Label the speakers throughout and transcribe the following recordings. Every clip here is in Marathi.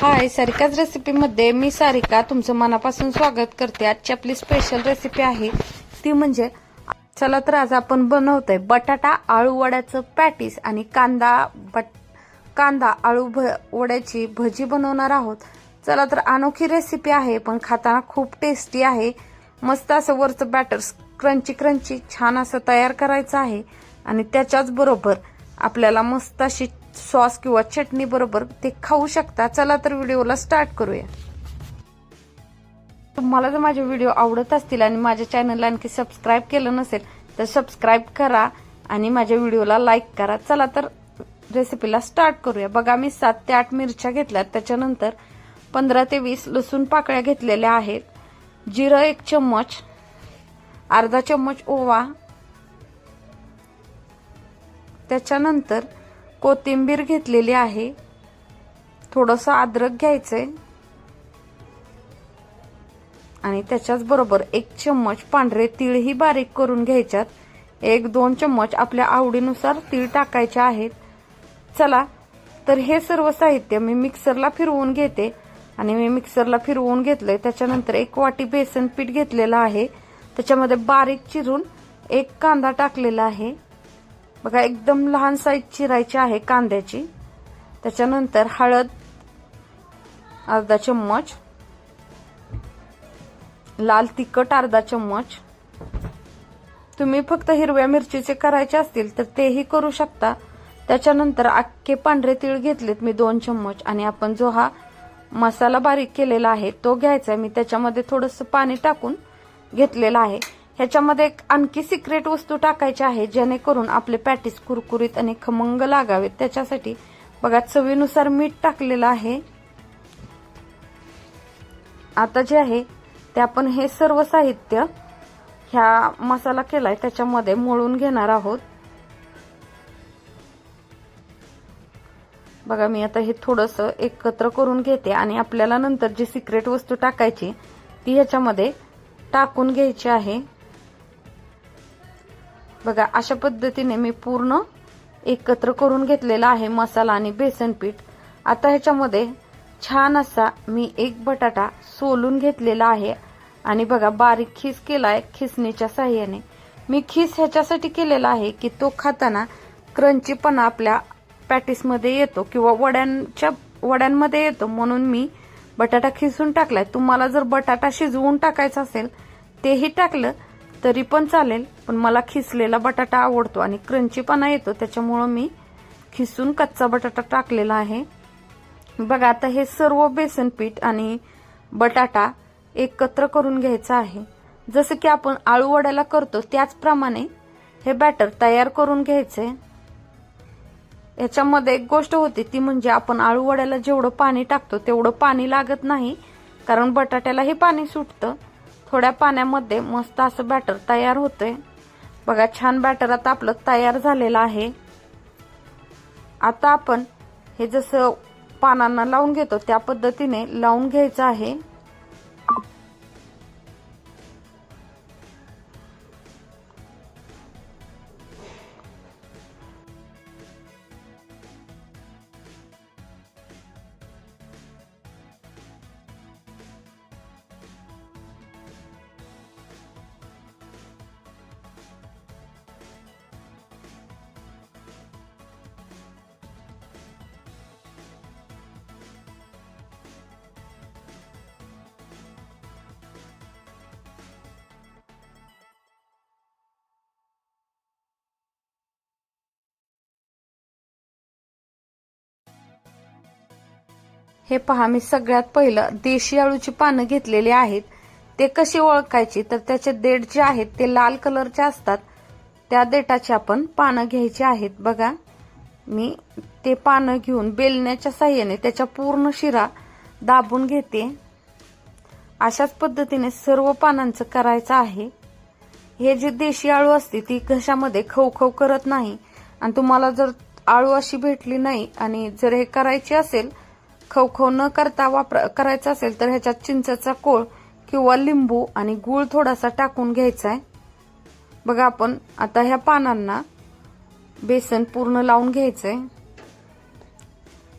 Speaker 1: हाय सारिकाच रेसिपीमध्ये मी सारिका तुमचं मनापासून स्वागत करते. आजची आपली स्पेशल रेसिपी आहे. ती म्हणजे चला तर आज आपण बनवतोय बटाटा आळू वड्याचं पॅटीस आणि कांदा बट कांदा आळू भ वड्याची भजी बनवणार आहोत. चला तर अनोखी रेसिपी आहे पण खाताना खूप टेस्टी आहे. मस्त असं वरचं बॅटर क्रंची क्रंची छान असं तयार करायचं आहे. आणि त्याच्याच बरोबर आपल्याला मस्त अशी सॉस किंवा चटणी बरोबर ते खाऊ शकता. चला तर व्हिडिओला स्टार्ट करूया. तुम्हाला जर माझे व्हिडिओ आवडत असतील आणि माझ्या चॅनलला आणखी सबस्क्राईब केलं नसेल तर सबस्क्राईब करा आणि माझ्या व्हिडिओला लाईक करा. चला तर रेसिपीला स्टार्ट करूया. बघा मी सात ते आठ मिरच्या घेतल्यात त्याच्यानंतर पंधरा ते वीस लसूण पाकळ्या घेतलेल्या आहेत. जिरं एक चम्मच अर्धा चम्मच ओवा त्याच्यानंतर कोथिंबीर घेतलेली आहे. थोडंसं अद्रक घ्यायचंय. आणि त्याच्याच बरोबर एक चम्मच पांढरे तीळही बारीक करून घ्यायच्यात. एक दोन चम्मच आपल्या आवडीनुसार तीळ टाकायचे आहेत. चला तर हे सर्व साहित्य मी मिक्सरला फिरवून घेते. आणि मी मिक्सरला फिरवून घेतलंय. त्याच्यानंतर एक वाटी बेसन पीठ घेतलेलं आहे. त्याच्यामध्ये बारीक चिरून एक कांदा टाकलेला आहे. बघा एकदम लहान साईज चिरायची आहे कांद्याची. त्याच्यानंतर हळद अर्धा चम्मच. लाल तिखट अर्धा चम्मच. तुम्ही फक्त हिरव्या मिरचीचे करायचे असतील तर तेही करू शकता. त्याच्यानंतर अख्खे पांढरे तीळ घेतलेत मी दोन चम्मच आणि आपण जो हा मसाला बारीक केलेला आहे तो घ्यायचा आहे. मी त्याच्यामध्ये थोडंसं पाणी टाकून घेतलेला आहे. ह्याच्यामध्ये एक आणखी सिक्रेट वस्तू टाकायची आहे जेणेकरून आपले पॅटीस कुरकुरीत आणि खमंग लागावेत. त्याच्यासाठी बघा चवीनुसार मीठ टाकलेलं आहे. आता जे आहे ते आपण हे सर्व साहित्य ह्या मसाला केलाय त्याच्यामध्ये मळून घेणार आहोत. बघा मी आता हे थोडंसं एकत्र करून घेते आणि आपल्याला नंतर जी सिक्रेट वस्तू टाकायची ती ह्याच्यामध्ये टाकून घ्यायची आहे. बघा अशा पद्धतीने मी पूर्ण एकत्र करून घेतलेला आहे मसाला आणि बेसन पीठ. आता ह्याच्यामध्ये छान असा मी एक बटाटा सोलून घेतलेला आहे. आणि बघा बारीक खीस केलाय खिसणीच्या साह्याने. मी खीस ह्याच्यासाठी केलेला आहे की तो खाताना क्रंचीपणा आपल्या पॅटीसमध्ये येतो किंवा वड्यांच्या वड्यांमध्ये येतो. म्हणून मी बटाटा खिसून टाकलाय. तुम्हाला जर बटाटा शिजवून टाकायचा असेल तेही टाकलं तरी पण चालेल पण मला खिसलेला बटाटा आवडतो आणि क्रंचीपणा येतो त्याच्यामुळं मी खिसून कच्चा बटाटा टाकलेला आहे. बघा आता हे सर्व बेसन पीठ आणि बटाटा एकत्र करून घ्यायचं आहे. जसं की आपण आळू वड्याला करतो त्याचप्रमाणे हे बॅटर तयार करून घ्यायचंय. याच्यामध्ये एक गोष्ट होती ती म्हणजे आपण आळू वड्याला जेवढं पाणी टाकतो तेवढं पाणी लागत नाही कारण बटाट्यालाही पाणी सुटतं. थोड्या पाण्यामध्ये मस्त असं बॅटर तयार होतंय. बघा छान बॅटर आता आपलं तयार झालेलं आहे. आता आपण हे जसं पानांना लावून घेतो त्या पद्धतीने लावून घ्यायचं आहे. हे पहा मी सगळ्यात पहिलं देशी आळूची पानं घेतलेली आहेत. ते कशी ओळखायची? तर त्याचे देठ जे आहेत ते लाल कलरचे असतात. त्या देठाची आपण पानं घ्यायची आहेत. बघा मी ते पानं घेऊन बेलण्याच्या साह्याने त्याच्या पूर्ण शिरा दाबून घेते. अशाच पद्धतीने सर्व पानांचं करायचं आहे. हे जे देशी आळू असते ती घशामध्ये खवखव करत नाही. आणि तुम्हाला जर आळू अशी भेटली नाही आणि जर हे करायची असेल खवखव न करता वापर करायचा असेल तर ह्याच्यात चिंचेचा कोळ किंवा लिंबू आणि गूळ थोडासा टाकून घ्यायचा आहे बघा आपण आता ह्या पानांना बेसन पूर्ण लावून घ्यायचंय.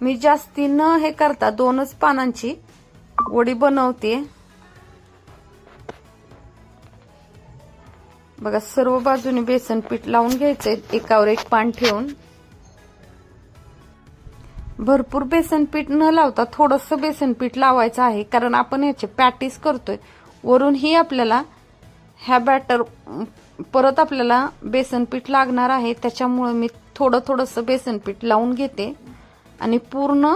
Speaker 1: मी जास्ती न हे करता दोनच पानांची वडी बनवते बघा सर्व बाजूने बेसन पीठ लावून घ्यायचंय. एकावर एक पान ठेवून. भरपूर बेसन पीठ न लावता थोडंसं बेसन पीठ लावायचं आहे कारण आपण याचे पॅटीस करतोय. वरूनही आपल्याला ह्या बॅटर परत आपल्याला बेसन पीठ लागणार आहे त्याच्यामुळे मी थोडं थोडंसं बेसन पीठ लावून घेते. आणि पूर्ण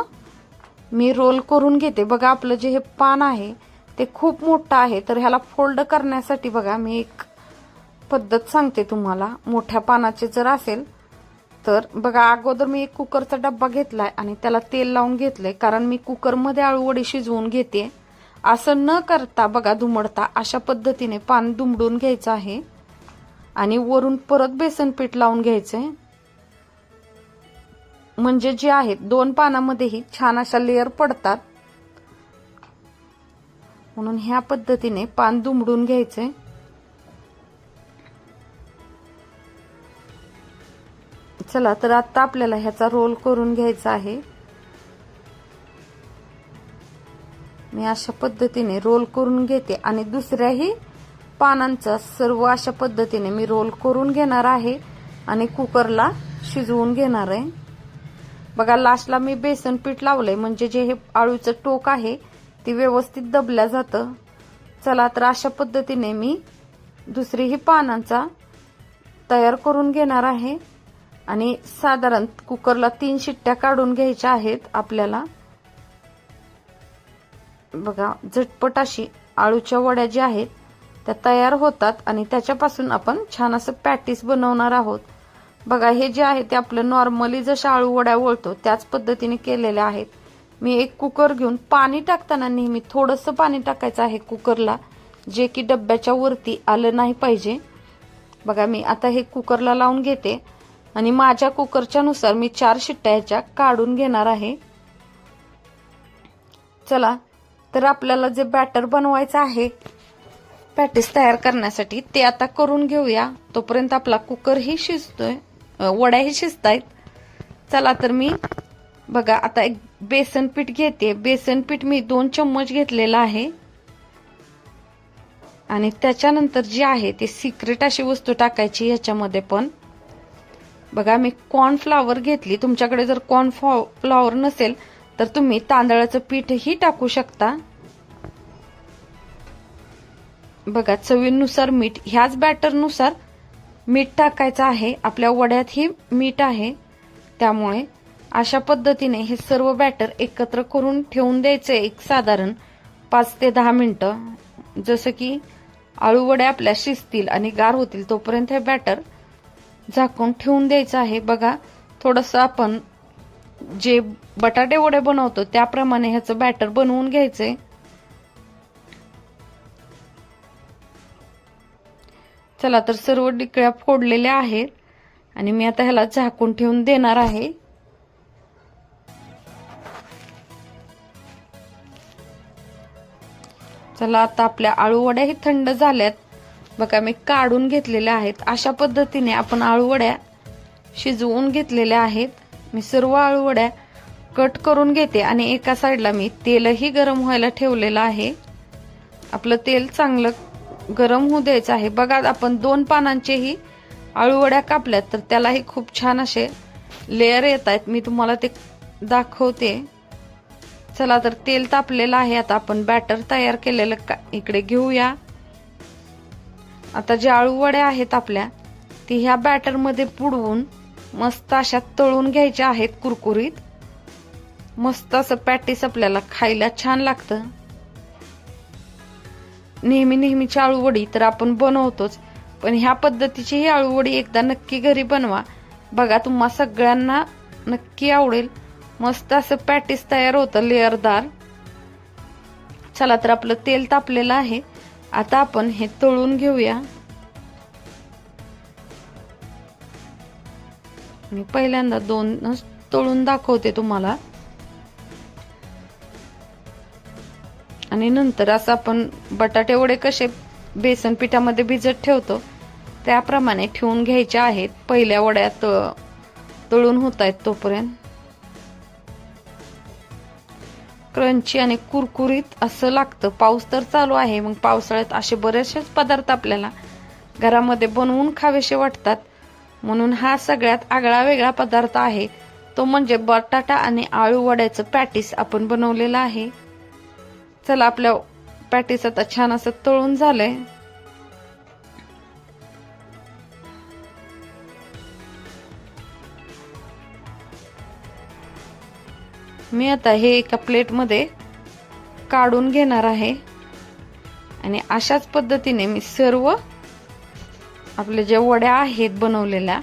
Speaker 1: मी रोल करून घेते. बघा आपलं जे हे पान आहे ते खूप मोठं आहे. तर ह्याला फोल्ड करण्यासाठी बघा मी एक पद्धत सांगते तुम्हाला. मोठ्या पानाचे जर असेल तर बघा अगोदर मी एक कुकरचा डब्बा घेतलाय आणि त्याला तेल लावून घेतलंय कारण मी कुकरमध्ये आळूवडी शिजवून घेते. असं न करता बघा दुमडता अशा पद्धतीने पान दुमडून घ्यायचं आहे. आणि वरून परत बेसन पीठ लावून घ्यायचंय. म्हणजे जे आहेत दोन पानामध्येही छान अशा लेअर पडतात. म्हणून ह्या पद्धतीने पान दुमडून घ्यायचंय. चला तर आता आपल्याला ह्याचा रोल करून घ्यायचा आहे. मी अशा पद्धतीने रोल करून घेते आणि दुसऱ्याही पानांचा सर्व अशा पद्धतीने मी रोल करून घेणार आहे आणि कुकरला शिजवून घेणार आहे. बघा लास्टला मी बेसन पीठ लावलंय म्हणजे जे हे आळूचं टोक आहे ते व्यवस्थित दबल्या जातं. चला तर अशा पद्धतीने मी दुसरीही पानांचा तयार करून घेणार आहे. आणि साधारण कुकरला तीन शिट्ट्या काढून घ्यायच्या आहेत आपल्याला. बघा झटपट अशी आळूच्या वड्या ज्या आहेत त्या तयार होतात आणि त्याच्यापासून आपण छान असं पॅटीस बनवणार आहोत. बघा हे जे आहे ते आपलं नॉर्मली जशा आळू वड्या वळतो त्याच पद्धतीने केलेल्या आहेत. मी एक कुकर घेऊन पाणी टाकताना नेहमी थोडंसं पाणी टाकायचं आहे कुकरला जे की डब्याच्या वरती आलं नाही पाहिजे. बघा मी आता हे कुकरला लावून घेते. आणि माझ्या कुकरच्या नुसार मी चार शिट्ट्या ह्याच्या काढून घेणार आहे. चला तर आपल्याला जे बॅटर बनवायचं आहे पॅटीस तयार करण्यासाठी ते आता करून घेऊया. तोपर्यंत आपला कुकरही शिजतोय वड्याही शिजतायत. चला तर मी बघा आता एक बेसन पीठ घेते. बेसन पीठ मी दोन चम्मच घेतलेलं आहे. आणि त्याच्यानंतर जी आहे ती सिक्रेट अशी वस्तू टाकायची ह्याच्यामध्ये पण. बघा मी कॉर्नफ्लावर घेतली. तुमच्याकडे जर कॉर्न फ्लॉवर नसेल तर तुम्ही तांदळाचं पीठही टाकू शकता. बघा चवीनुसार मीठ. ह्याच बॅटरनुसार मीठ टाकायचं आहे. आपल्या वड्यातही मीठ आहे. त्यामुळे अशा पद्धतीने हे सर्व बॅटर एकत्र करून ठेवून द्यायचे एक साधारण पाच ते दहा मिनटं. जसं की आळूवडे आपल्या शिजतील आणि गार होतील तोपर्यंत हे बॅटर झाकून ठेवून द्यायचं आहे. बघा थोडंसं आपण जे बटाटे वडे बनवतो त्याप्रमाणे ह्याचं बॅटर बनवून घ्यायचंय चला तर सर्व डिकळ्या फोडलेल्या आहेत आणि मी आता ह्याला झाकून ठेवून देणार आहे. चला आता आपल्या आळू वड्याही थंड झाल्यात. बघा मी काढून घेतलेल्या आहेत. अशा पद्धतीने आपण आळूवड्या शिजवून घेतलेल्या आहेत. मी सर्व आळूवड्या कट करून घेते आणि एका साईडला मी तेलही गरम व्हायला ठेवलेलं आहे. आपलं तेल चांगलं गरम होऊ द्यायचं आहे. बघा आपण दोन पानांचेही आळूवड्या कापल्यात तर त्यालाही खूप छान असे लेअर येत आहेत. मी तुम्हाला ते दाखवते. चला तर तेल तापलेलं आहे. आता आपण बॅटर तयार केलेलं का इकडे घेऊया. आता ज्या आळूवड्या आहेत आपल्या ती ह्या बॅटरमध्ये बुडवून मस्त अशा तळून घ्यायच्या आहेत कुरकुरीत. मस्त असं पॅटीस आपल्याला खायला छान लागतं. नेहमी नेहमीची आळूवडी तर आपण बनवतोच पण ह्या पद्धतीची ही आळूवडी एकदा नक्की घरी बनवा. बघा तुम्हा सगळ्यांना नक्की आवडेल. मस्त असं पॅटीस तयार होतं लेअरदार. चला तर आपलं तेल तापलेलं आहे. आता आपण हे तळून घेऊया. मी पहिल्यांदा दोनच तळून दाखवते तुम्हाला. आणि नंतर असं आपण बटाटे वडे कसे बेसन पिठामध्ये भिजत ठेवतो त्याप्रमाणे ठेवून घ्यायचे आहेत. पहिल्या वड्यात तळून होत आहेत तोपर्यंत. क्रंची आणि कुरकुरीत असं लागतं. पाऊस तर चालू आहे मग पावसाळ्यात असे बरेचसेच पदार्थ आपल्याला घरामध्ये बनवून खावेसे वाटतात. म्हणून हा सगळ्यात आगळा वेगळा पदार्थ आहे. तो म्हणजे बटाटा आणि आळू वड्याचं पॅटीस आपण बनवलेलं आहे. चला आपल्या पॅटीस आता छान असं तळून झालंय. मी आता हे एका प्लेटमध्ये काढून घेणार आहे. आणि अशाच पद्धतीने मी सर्व आपल्या ज्या वड्या आहेत बनवलेल्या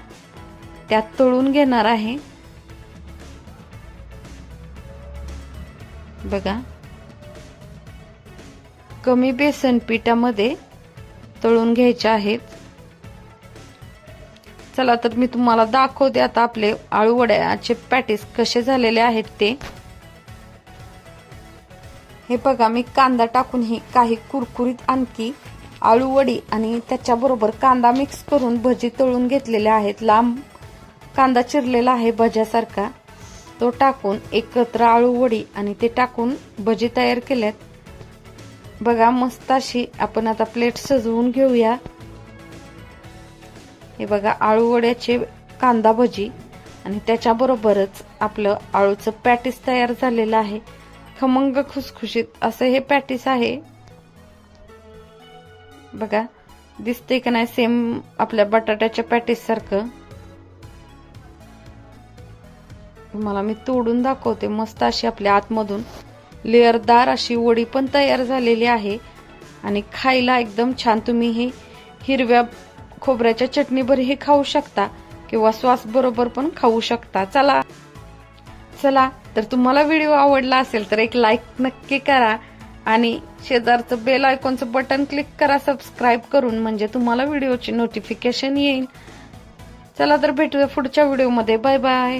Speaker 1: त्या तळून घेणार आहे. बघा. कमी बेसन पिठामध्ये तळून घ्यायच्या आहेत. चला तर मी तुम्हाला दाखवते आता आपले आळू वड्याचे पॅटीस कसे झालेले आहेत ते. हे बघा मी कांदा टाकून ही काही कुरकुरीत आणखी आळू वडी आणि त्याच्याबरोबर कांदा मिक्स करून भजी तळून घेतलेल्या आहेत. लांब कांदा चिरलेला आहे भज्यासारखा. तो टाकून एकत्र आळू वडी आणि ते टाकून भजी तयार केल्यात. बघा मस्त अशी आपण आता प्लेट सजवून घेऊया. हे बघा आळू वड्याचे कांदा भजी आणि त्याच्याबरोबरच आपलं आळूचं पॅटीस तयार झालेलं आहे. खमंग खुसखुशीत. असं हे पॅटीस आहे. बघा दिसते का नाही सेम आपल्या बटाट्याच्या पॅटीस सारखं. तुम्हाला मी तोडून दाखवते मस्त अशी आपल्या आतमधून. लेअरदार अशी वडी पण तयार झालेली आहे. आणि खायला एकदम छान तुम्ही हे हिरव्या खोबऱ्याच्या चटणीभर हे खाऊ शकता किंवा श्वास बरोबर पण खाऊ शकता. चला! चला तर तुम्हाला व्हिडिओ आवडला असेल तर एक लाईक नक्की करा आणि शेजारचं बेल आयकॉनचं बटन क्लिक करा सबस्क्राईब करून म्हणजे तुम्हाला व्हिडिओची नोटिफिकेशन येईल. चला तर भेटूया पुढच्या व्हिडिओमध्ये बाय बाय